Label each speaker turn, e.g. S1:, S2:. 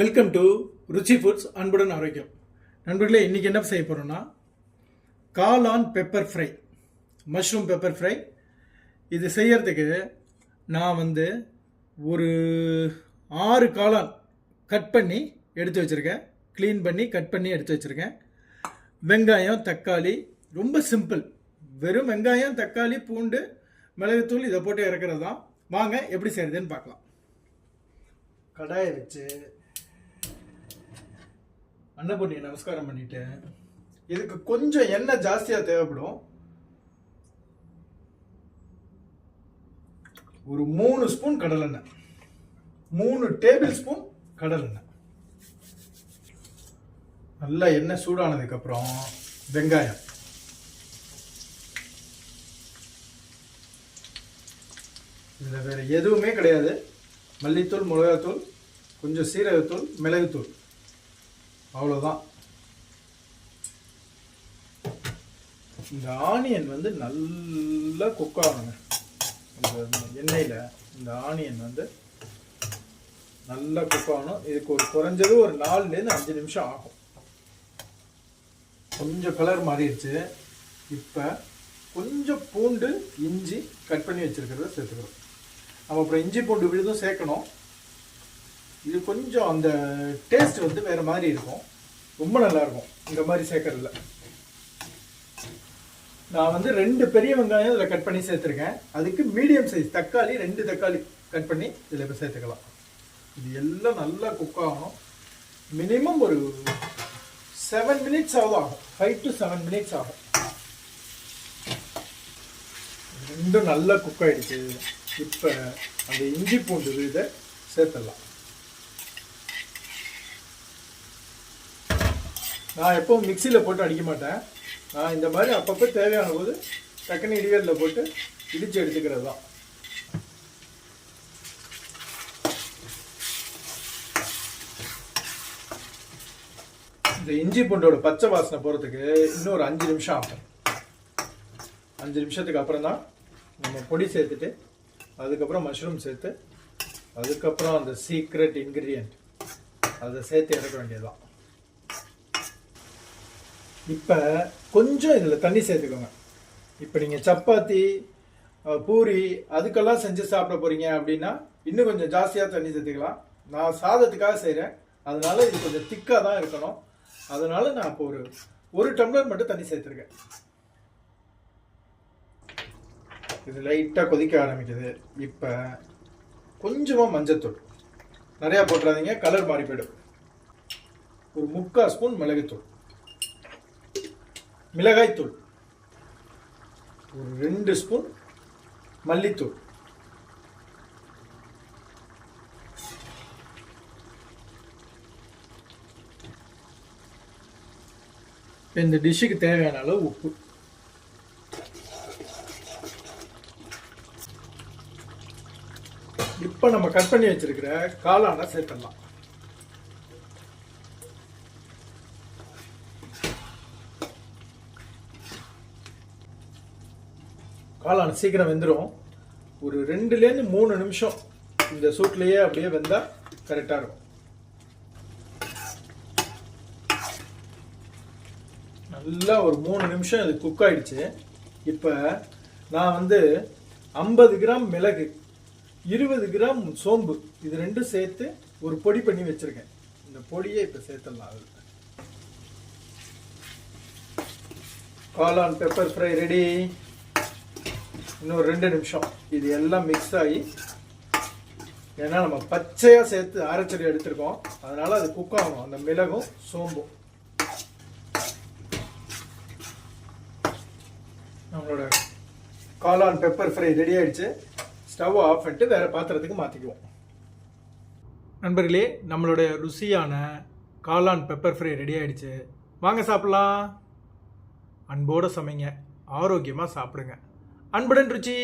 S1: Welcome to Ruchi foods அன்புடன் ஆரோக்கியம். நண்பர்களே இன்றைக்கி என்ன செய்ய போகிறோன்னா காளான் pepper fry mushroom pepper fry இது செய்யறதுக்கு நான் வந்து ஒரு ஆறு காளான் கட் பண்ணி எடுத்து வச்சுருக்கேன். க்ளீன் பண்ணி கட் பண்ணி எடுத்து வச்சுருக்கேன். வெங்காயம் தக்காளி ரொம்ப சிம்பிள் வெறும் வெங்காயம் தக்காளி பூண்டு மிளகுத்தூள் இதை போட்டு இறக்குறது தான் வாங்க எப்படி செய்கிறதுன்னு பார்க்கலாம். கடாயை வச்சு அண்ணன் பொண்ணியை நமஸ்காரம் பண்ணிட்டேன் இதுக்கு கொஞ்சம் எண்ணெய் ஜாஸ்தியாக தேவைப்படும். ஒரு மூணு ஸ்பூன் கடலெண்ணெய். மூணு டேபிள் ஸ்பூன் கடலெண்ணெய். நல்லா எண்ணெய் சூடானதுக்கப்புறம் வெங்காயம். இதில் வேறு எதுவுமே கிடையாது. மல்லித்தூள் மிளகாத்தூள் கொஞ்சம் சீரகத்தூள் மிளகுத்தூள். அவ்வளோதான் இந்த ஆனியன் வந்து நல்லா குக் ஆகணுங்க. இந்த எண்ணெயில் இந்த ஆனியன் வந்து நல்லா குக் ஆகணும். இதுக்கு ஒரு குறைஞ்சது ஒரு நாலுலேருந்து அஞ்சு நிமிஷம் ஆகும். கொஞ்சம் கலர் மாறிடுச்சு. இப்போ கொஞ்சம் பூண்டு இஞ்சி கட் பண்ணி வச்சிருக்கிறத சேர்த்துக்கிறோம். நம்ம அப்புறம் இஞ்சி பூண்டு விழுதும் சேர்க்கணும். இது கொஞ்சம் அந்த டேஸ்ட் வந்து வேறு மாதிரி இருக்கும். ரொம்ப நல்லா இருக்கும். இந்த மாதிரி சேர்க்கறதுல. நான் வந்து ரெண்டு பெரிய வெங்காயம் இதில் கட் பண்ணி சேர்த்துருக்கேன். அதுக்கு மீடியம் சைஸ் தக்காளி ரெண்டு தக்காளி கட் பண்ணி இதில் இப்போ சேர்த்துக்கலாம். இது எல்லாம் நல்லா குக் ஆகணும். மினிமம் ஒரு செவன் மினிட்ஸ் ஆகும் ஆகும். ஃபைவ் டு செவன் மினிட்ஸ் ஆகும். ரெண்டும் நல்லா குக் ஆகிடுச்சு இப்போ அந்த இஞ்சி பூண்டு இதை சேர்த்துடலாம். நான் எப்போவும் மிக்சியில் போட்டு அடிக்க மாட்டேன். நான் இந்த மாதிரி அப்பப்போ தேவையான போது டக்குன்னு இடிகல்ல போட்டு இடித்து எடுத்துக்கிறது தான். இந்த இஞ்சி பூண்டோட பச்சை வாசனை போகிறதுக்கு இன்னும் ஒரு அஞ்சு நிமிஷம் ஆகும். அஞ்சு நிமிஷத்துக்கு அப்புறம் தான் நம்ம பொடி சேர்த்துட்டு அதுக்கப்புறம் மஷ்ரூம் சேர்த்து அதுக்கப்புறம் அந்த சீக்ரெட் இன்க்ரீடியன்ட் அதை சேர்த்து இறக்க வேண்டியதுதான். இப்போ கொஞ்சம் இதில் தண்ணி சேர்த்துக்கோங்க. இப்போ நீங்கள் சப்பாத்தி பூரி அதுக்கெல்லாம் செஞ்சு சாப்பிட போகிறீங்க அப்படின்னா இன்னும் கொஞ்சம் ஜாஸ்தியாக தண்ணி சேர்த்துக்கலாம். நான் சாதத்துக்காக செய்கிறேன் அதனால இது கொஞ்சம் திக்காக தான் இருக்கணும். அதனால நான் இப்போ ஒரு ஒரு டம்ளர் மட்டும் தண்ணி சேர்த்துருக்கேன். இது லைட்டாக கொதிக்க ஆரம்பிக்குது. இப்போ கொஞ்சமாக மஞ்சத்தூள். நிறையா போட்டுறாதீங்க. கலர் மாறி போயிடும். ஒரு முக்கால் ஸ்பூன் மிளகுத்தூள். மிளகாய்த்தூள். ஒரு ரெண்டு ஸ்பூன் மல்லித்தூள். இந்த டிஷ்ஷுக்கு தேவையான அளவு உப்பு. இப்போ நம்ம கட் பண்ணி வச்சிருக்கிற காளானை சேர்த்துடலாம். காளான் சீக்கிரம் வெந்துடும் ஒரு ரெண்டுலேருந்து மூணு நிமிஷம் இந்த சூட்லேயே அப்படியே வெந்தால் கரெக்டாக இருக்கும். நல்லா ஒரு மூணு நிமிஷம் இது குக் ஆயிடுச்சு. இப்போ நான் வந்து ஐம்பது கிராம் மிளகு இருபது கிராம் சோம்பு இது ரெண்டும் சேர்த்து ஒரு பொடி பண்ணி வச்சுருக்கேன். இந்த பொடியை இப்போ சேர்த்துடலாம் அது காளான் பெப்பர் ஃப்ரை ரெடி இன்னும் ரெண்டு நிமிஷம். இது எல்லாம் மிக்ஸ் ஆகி ஏன்னா நம்ம பச்சையாக சேர்த்து அரைச்சடி எடுத்திருக்கோம். அதனால் அது குக் ஆகணும். அந்த மிளகும் சோம்பும். நம்மளோட காளான் பெப்பர் ஃப்ரை ரெடி ஆகிடுச்சு ஸ்டவ் ஆஃப் பண்ணிட்டு வேறு பாத்திரத்துக்கு மாற்றிக்குவோம் நண்பர்களே நம்மளுடைய ருசியான காளான் பெப்பர் ஃப்ரை ரெடி ஆகிடுச்சு வாங்க சாப்பிட்லாம். அன்போடு சமைங்க. ஆரோக்கியமாக சாப்பிடுங்க. அன்புடன் ருச்சி.